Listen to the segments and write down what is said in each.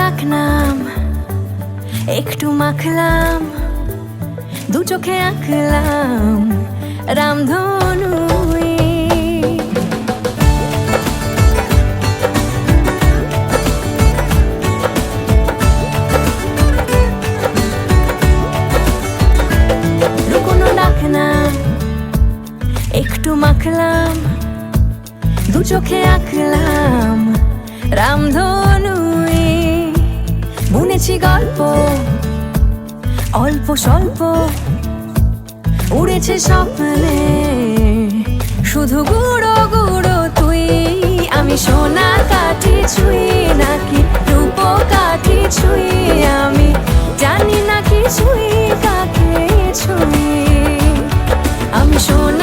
ডাক নাম একটু মাখলাম, দু চোখে আঁকলাম রামধনু লুকোনো একটু মাখলাম, দু চোখে আঁকলাম রামধনু অল্প স্বল্প উড়েছে স্বপ্নে। শুধু গুঁড়ো গুঁড়ো তুই, আমি সোনা কাঠি ছুঁই, নাকি রূপ কাঠি ছুঁই, আমি জানি নাকি কিছুই কাকে ছুঁই। আমি সোনা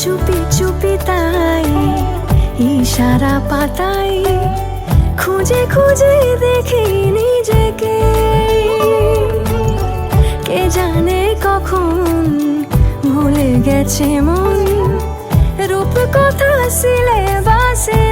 চুপি চুপি তাই, ইশারা পাতাই, খুঁজে খুঁজে দেখি নিজেকে। কে জানে কখন ভুলে গেছে মন রূপ কথা সিলে বাসে